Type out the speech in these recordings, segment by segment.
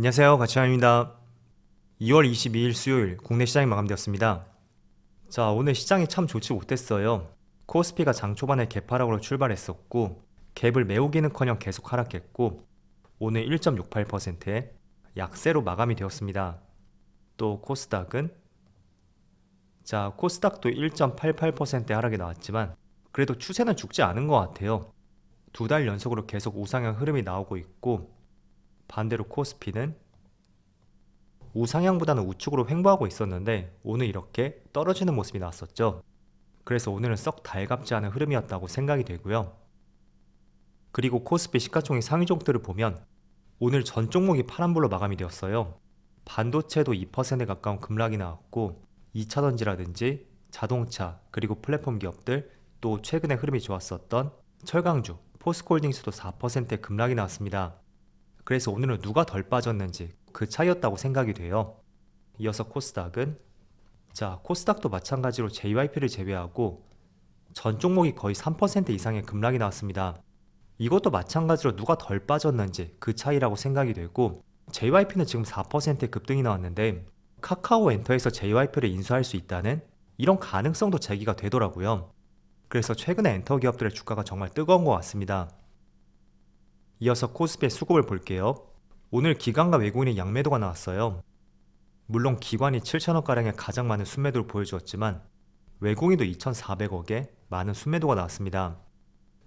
안녕하세요. 가치환입니다. 2월 22일 수요일 국내 시장이 마감되었습니다. 자, 오늘 시장이 참 좋지 못했어요. 코스피가 장 초반에 개파락으로 출발했었고 갭을 메우기는커녕 계속 하락했고 오늘 1.68%의 약세로 마감이 되었습니다. 또 코스닥은 자, 코스닥도 1.88%의 하락이 나왔지만 그래도 추세는 죽지 않은 것 같아요. 두 달 연속으로 계속 우상향 흐름이 나오고 있고 반대로 코스피는 우상향보다는 우측으로 횡보하고 있었는데 오늘 이렇게 떨어지는 모습이 나왔었죠. 그래서 오늘은 썩 달갑지 않은 흐름이었다고 생각이 되고요. 그리고 코스피 시가총액 상위 종들을 보면 오늘 전 종목이 파란불로 마감이 되었어요. 반도체도 2%에 가까운 급락이 나왔고 2차전지라든지 자동차 그리고 플랫폼 기업들 또 최근에 흐름이 좋았었던 철강주 포스코홀딩스도 4%의 급락이 나왔습니다. 그래서 오늘은 누가 덜 빠졌는지 그 차이였다고 생각이 돼요. 이어서 코스닥은 자 코스닥도 마찬가지로 JYP를 제외하고 전 종목이 거의 3% 이상의 급락이 나왔습니다. 이것도 마찬가지로 누가 덜 빠졌는지 그 차이라고 생각이 되고 JYP는 지금 4%의 급등이 나왔는데 카카오 엔터에서 JYP를 인수할 수 있다는 이런 가능성도 제기가 되더라고요. 그래서 최근에 엔터 기업들의 주가가 정말 뜨거운 것 같습니다. 이어서 코스피의 수급을 볼게요. 오늘 기관과 외국인의 양매도가 나왔어요. 물론 기관이 7천억가량의 가장 많은 순매도를 보여주었지만 외국인도 2,400억에 많은 순매도가 나왔습니다.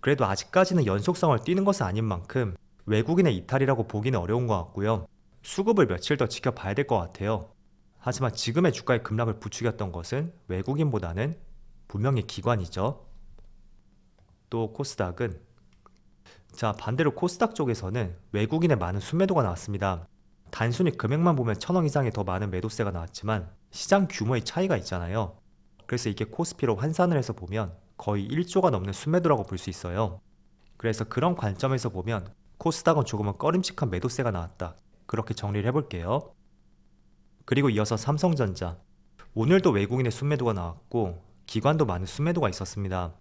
그래도 아직까지는 연속성을 띠는 것은 아닌 만큼 외국인의 이탈이라고 보기는 어려운 것 같고요. 수급을 며칠 더 지켜봐야 될 것 같아요. 하지만 지금의 주가의 급락을 부추겼던 것은 외국인보다는 분명히 기관이죠. 또 코스닥은 자 반대로 코스닥 쪽에서는 외국인의 많은 순매도가 나왔습니다. 단순히 금액만 보면 천억 이상의 더 많은 매도세가 나왔지만 시장 규모의 차이가 있잖아요. 그래서 이게 코스피로 환산을 해서 보면 거의 1조가 넘는 순매도라고 볼 수 있어요. 그래서 그런 관점에서 보면 코스닥은 조금은 꺼림칙한 매도세가 나왔다. 그렇게 정리를 해볼게요. 그리고 이어서 삼성전자. 오늘도 외국인의 순매도가 나왔고 기관도 많은 순매도가 있었습니다.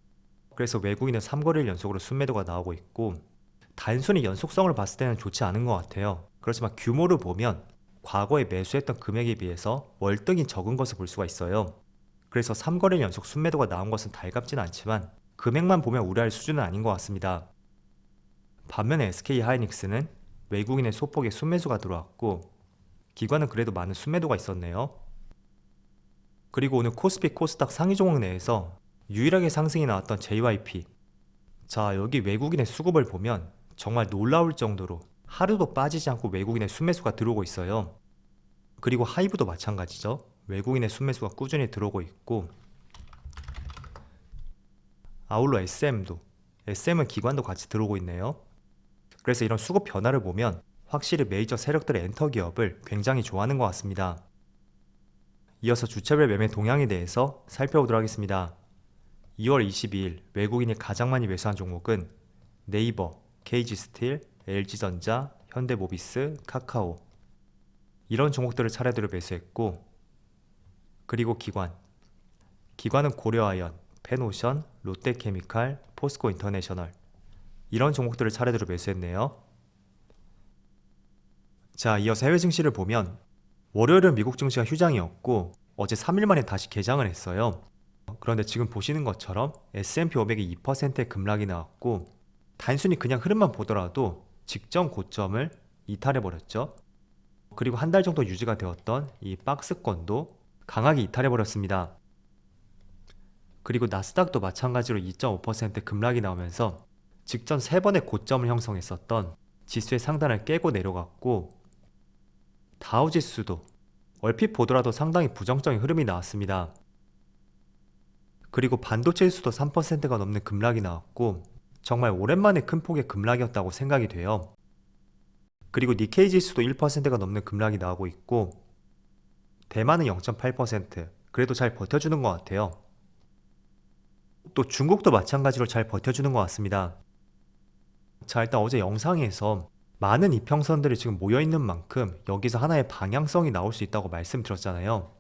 그래서 외국인은 3거래일 연속으로 순매도가 나오고 있고 단순히 연속성을 봤을 때는 좋지 않은 것 같아요. 그렇지만 규모를 보면 과거에 매수했던 금액에 비해서 월등히 적은 것을 볼 수가 있어요. 그래서 3거래일 연속 순매도가 나온 것은 달갑진 않지만 금액만 보면 우려할 수준은 아닌 것 같습니다. 반면에 SK 하이닉스는 외국인의 소폭의 순매수가 들어왔고 기관은 그래도 많은 순매도가 있었네요. 그리고 오늘 코스피 코스닥 상위 종목 내에서 유일하게 상승이 나왔던 JYP. 자, 여기 외국인의 수급을 보면 정말 놀라울 정도로 하루도 빠지지 않고 외국인의 순매수가 들어오고 있어요. 그리고 하이브도 마찬가지죠. 외국인의 순매수가 꾸준히 들어오고 있고 아울러 SM도 SM은 기관도 같이 들어오고 있네요. 그래서 이런 수급 변화를 보면 확실히 메이저 세력들의 엔터 기업을 굉장히 좋아하는 것 같습니다. 이어서 주체별 매매 동향에 대해서 살펴보도록 하겠습니다. 2월 22일 외국인이 가장 많이 매수한 종목은 네이버, KG스틸, LG전자, 현대모비스, 카카오 이런 종목들을 차례대로 매수했고 그리고 기관 기관은 고려아연, 펜오션, 롯데케미칼, 포스코 인터내셔널 이런 종목들을 차례대로 매수했네요. 자, 이어서 해외 증시를 보면 월요일은 미국 증시가 휴장이었고 어제 3일 만에 다시 개장을 했어요. 그런데 지금 보시는 것처럼 S&P 500이 2%의 급락이 나왔고 단순히 그냥 흐름만 보더라도 직전 고점을 이탈해 버렸죠. 그리고 한 달 정도 유지가 되었던 이 박스권도 강하게 이탈해 버렸습니다. 그리고 나스닥도 마찬가지로 2.5% 급락이 나오면서 직전 세 번의 고점을 형성했었던 지수의 상단을 깨고 내려갔고 다우 지수도 얼핏 보더라도 상당히 부정적인 흐름이 나왔습니다. 그리고 반도체 지수도 3%가 넘는 급락이 나왔고 정말 오랜만에 큰 폭의 급락이었다고 생각이 돼요. 그리고 니케이 지수도 1%가 넘는 급락이 나오고 있고 대만은 0.8% 그래도 잘 버텨주는 것 같아요. 또 중국도 마찬가지로 잘 버텨주는 것 같습니다. 자 일단 어제 영상에서 많은 이평선들이 지금 모여있는 만큼 여기서 하나의 방향성이 나올 수 있다고 말씀드렸잖아요.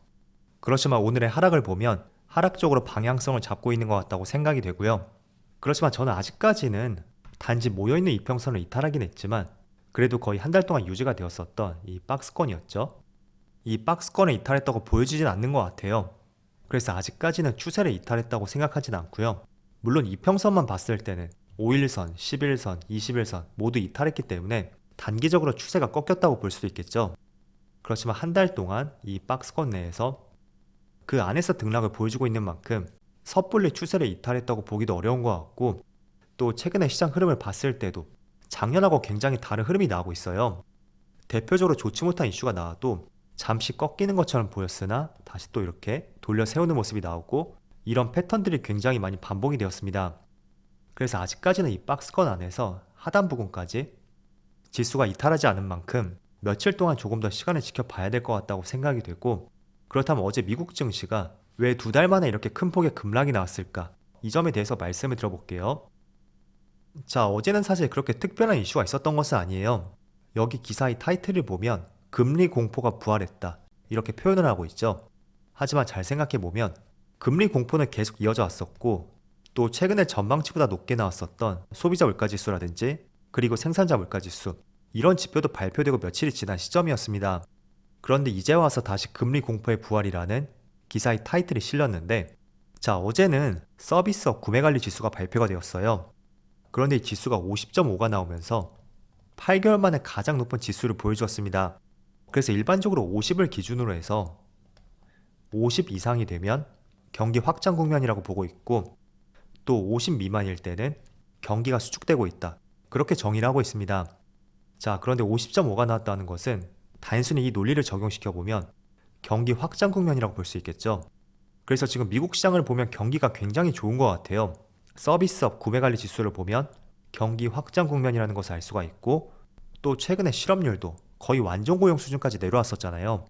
그렇지만 오늘의 하락을 보면 하락적으로 방향성을 잡고 있는 것 같다고 생각이 되고요. 그렇지만 저는 아직까지는 단지 모여있는 이평선을 이탈하긴 했지만 그래도 거의 한 달 동안 유지가 되었었던 이 박스권이었죠. 이 박스권을 이탈했다고 보여지진 않는 것 같아요. 그래서 아직까지는 추세를 이탈했다고 생각하진 않고요. 물론 이평선만 봤을 때는 5일선, 11선, 21선 모두 이탈했기 때문에 단기적으로 추세가 꺾였다고 볼 수도 있겠죠. 그렇지만 한 달 동안 이 박스권 내에서 그 안에서 등락을 보여주고 있는 만큼 섣불리 추세를 이탈했다고 보기도 어려운 것 같고 또 최근에 시장 흐름을 봤을 때도 작년하고 굉장히 다른 흐름이 나오고 있어요. 대표적으로 좋지 못한 이슈가 나와도 잠시 꺾이는 것처럼 보였으나 다시 또 이렇게 돌려 세우는 모습이 나오고 이런 패턴들이 굉장히 많이 반복이 되었습니다. 그래서 아직까지는 이 박스권 안에서 하단 부분까지 지수가 이탈하지 않은 만큼 며칠 동안 조금 더 시간을 지켜봐야 될 것 같다고 생각이 되고 그렇다면 어제 미국 증시가 왜 두 달 만에 이렇게 큰 폭의 급락이 나왔을까? 이 점에 대해서 말씀을 드려볼게요. 자, 어제는 사실 그렇게 특별한 이슈가 있었던 것은 아니에요. 여기 기사의 타이틀을 보면 금리 공포가 부활했다. 이렇게 표현을 하고 있죠. 하지만 잘 생각해 보면 금리 공포는 계속 이어져 왔었고 또 최근에 전망치보다 높게 나왔었던 소비자 물가 지수라든지 그리고 생산자 물가 지수 이런 지표도 발표되고 며칠이 지난 시점이었습니다. 그런데 이제 와서 다시 금리 공포의 부활이라는 기사의 타이틀이 실렸는데 자 어제는 서비스업 구매관리 지수가 발표가 되었어요. 그런데 이 지수가 50.5가 나오면서 8개월 만에 가장 높은 지수를 보여주었습니다. 그래서 일반적으로 50을 기준으로 해서 50 이상이 되면 경기 확장 국면이라고 보고 있고 또 50 미만일 때는 경기가 수축되고 있다. 그렇게 정의를 하고 있습니다. 자, 그런데 50.5가 나왔다는 것은 단순히 이 논리를 적용시켜 보면 경기 확장 국면이라고 볼 수 있겠죠. 그래서 지금 미국 시장을 보면 경기가 굉장히 좋은 것 같아요. 서비스업 구매관리 지수를 보면 경기 확장 국면이라는 것을 알 수가 있고 또 최근에 실업률도 거의 완전 고용 수준까지 내려왔었잖아요.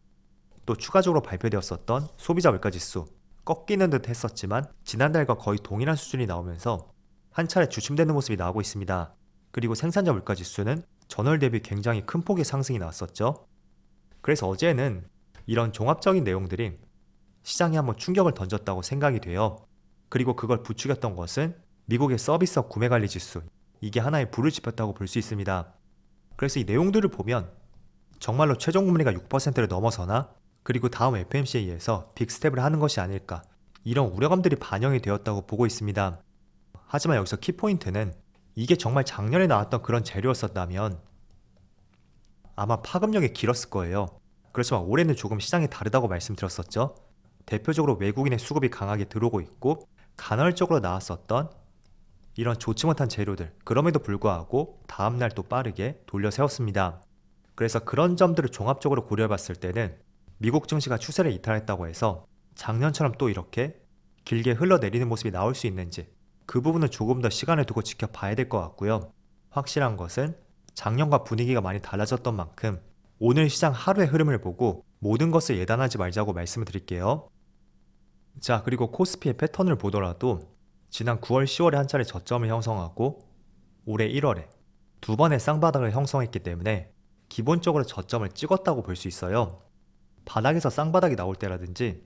또 추가적으로 발표되었었던 소비자 물가 지수 꺾이는 듯 했었지만 지난달과 거의 동일한 수준이 나오면서 한 차례 주춤되는 모습이 나오고 있습니다. 그리고 생산자 물가 지수는 전월 대비 굉장히 큰 폭의 상승이 나왔었죠. 그래서 어제는 이런 종합적인 내용들이 시장에 한번 충격을 던졌다고 생각이 돼요. 그리고 그걸 부추겼던 것은 미국의 서비스업 구매관리 지수 이게 하나의 불을 지폈다고 볼 수 있습니다. 그래서 이 내용들을 보면 정말로 최종 금리가 6%를 넘어서나 그리고 다음 FMC에서 빅스텝을 하는 것이 아닐까 이런 우려감들이 반영이 되었다고 보고 있습니다. 하지만 여기서 키포인트는 이게 정말 작년에 나왔던 그런 재료였었다면 아마 파급력이 길었을 거예요. 그렇지만 올해는 조금 시장이 다르다고 말씀드렸었죠. 대표적으로 외국인의 수급이 강하게 들어오고 있고 간헐적으로 나왔었던 이런 좋지 못한 재료들 그럼에도 불구하고 다음날 또 빠르게 돌려 세웠습니다. 그래서 그런 점들을 종합적으로 고려해 봤을 때는 미국 증시가 추세를 이탈했다고 해서 작년처럼 또 이렇게 길게 흘러내리는 모습이 나올 수 있는지 그 부분은 조금 더 시간을 두고 지켜봐야 될 것 같고요. 확실한 것은 작년과 분위기가 많이 달라졌던 만큼 오늘 시장 하루의 흐름을 보고 모든 것을 예단하지 말자고 말씀을 드릴게요. 자, 그리고 코스피의 패턴을 보더라도 지난 9월, 10월에 한 차례 저점을 형성하고 올해 1월에 두 번의 쌍바닥을 형성했기 때문에 기본적으로 저점을 찍었다고 볼 수 있어요. 바닥에서 쌍바닥이 나올 때라든지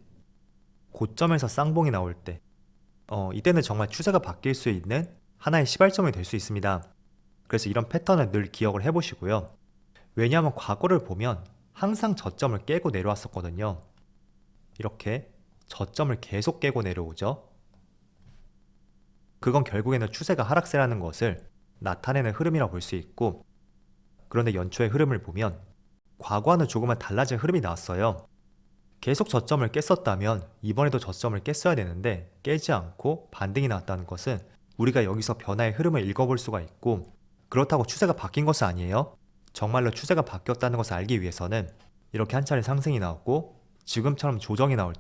고점에서 쌍봉이 나올 때 어, 이때는 정말 추세가 바뀔 수 있는 하나의 시발점이 될 수 있습니다. 그래서 이런 패턴을 늘 기억을 해보시고요. 왜냐하면 과거를 보면 항상 저점을 깨고 내려왔었거든요. 이렇게 저점을 계속 깨고 내려오죠. 그건 결국에는 추세가 하락세라는 것을 나타내는 흐름이라고 볼수 있고 그런데 연초의 흐름을 보면 과거와는 조금은 달라진 흐름이 나왔어요. 계속 저점을 깼었다면 이번에도 저점을 깼어야 되는데 깨지 않고 반등이 나왔다는 것은 우리가 여기서 변화의 흐름을 읽어볼 수가 있고 그렇다고 추세가 바뀐 것은 아니에요. 정말로 추세가 바뀌었다는 것을 알기 위해서는 이렇게 한 차례 상승이 나왔고 지금처럼 조정이 나올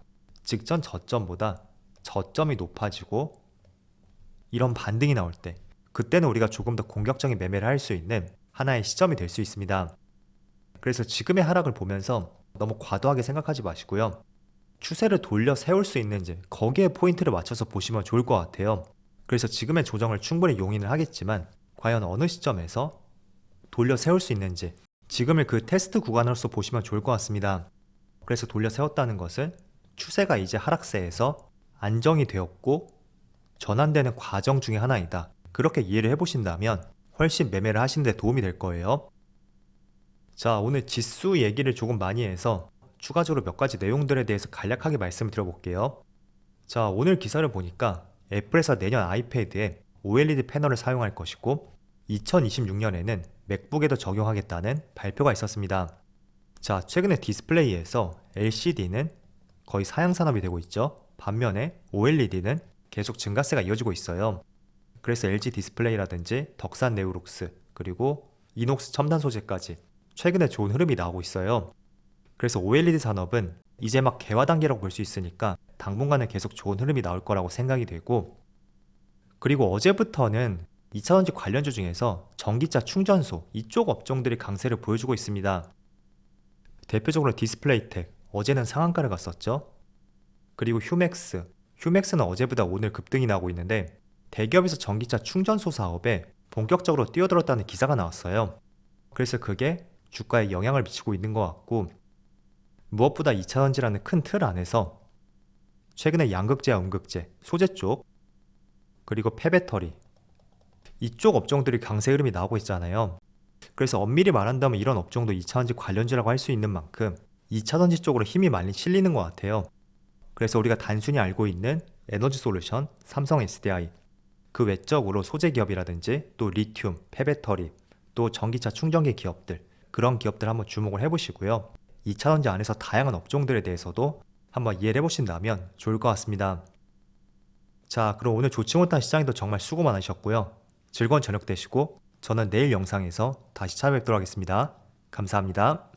직전 저점보다 저점이 높아지고 이런 반등이 나올 때 그때는 우리가 조금 더 공격적인 매매를 할 수 있는 하나의 시점이 될 수 있습니다. 그래서 지금의 하락을 보면서 너무 과도하게 생각하지 마시고요. 추세를 돌려 세울 수 있는지 거기에 포인트를 맞춰서 보시면 좋을 것 같아요. 그래서 지금의 조정을 충분히 용인을 하겠지만 과연 어느 시점에서 돌려 세울 수 있는지 지금을 그 테스트 구간으로서 보시면 좋을 것 같습니다. 그래서 돌려 세웠다는 것은 추세가 이제 하락세에서 안정이 되었고 전환되는 과정 중의 하나이다. 그렇게 이해를 해보신다면 훨씬 매매를 하시는 데 도움이 될 거예요. 자, 오늘 지수 얘기를 조금 많이 해서 추가적으로 몇 가지 내용들에 대해서 간략하게 말씀을 드려볼게요. 자, 오늘 기사를 보니까 애플에서 내년 아이패드에 OLED 패널을 사용할 것이고 2026년에는 맥북에도 적용하겠다는 발표가 있었습니다. 자, 최근에 디스플레이에서 LCD는 거의 사양 산업이 되고 있죠. 반면에 OLED는 계속 증가세가 이어지고 있어요. 그래서 LG 디스플레이라든지 덕산 네우룩스 그리고 이녹스 첨단 소재까지 최근에 좋은 흐름이 나오고 있어요. 그래서 OLED 산업은 이제 막 개화 단계라고 볼 수 있으니까 당분간은 계속 좋은 흐름이 나올 거라고 생각이 되고 그리고 어제부터는 2차전지 관련주 중에서 전기차 충전소 이쪽 업종들이 강세를 보여주고 있습니다. 대표적으로 디스플레이텍 어제는 상한가를 갔었죠. 그리고 휴맥스 휴맥스는 어제보다 오늘 급등이 나고 있는데 대기업에서 전기차 충전소 사업에 본격적으로 뛰어들었다는 기사가 나왔어요. 그래서 그게 주가에 영향을 미치고 있는 것 같고 무엇보다 2차전지라는 큰 틀 안에서 최근에 양극재와 음극재, 소재 쪽 그리고 폐배터리 이쪽 업종들이 강세 흐름이 나오고 있잖아요. 그래서 엄밀히 말한다면 이런 업종도 2차전지 관련주라고 할 수 있는 만큼 2차전지 쪽으로 힘이 많이 실리는 것 같아요. 그래서 우리가 단순히 알고 있는 에너지 솔루션, 삼성 SDI 그 외적으로 소재 기업이라든지 또 리튬, 폐배터리, 또 전기차 충전기 기업들 그런 기업들 한번 주목을 해보시고요. 2차전지 안에서 다양한 업종들에 대해서도 한번 이해를 해보신다면 좋을 것 같습니다. 자, 그럼 오늘 좋지 못한 시장에도 정말 수고 많으셨고요. 즐거운 저녁 되시고 저는 내일 영상에서 다시 찾아뵙도록 하겠습니다. 감사합니다.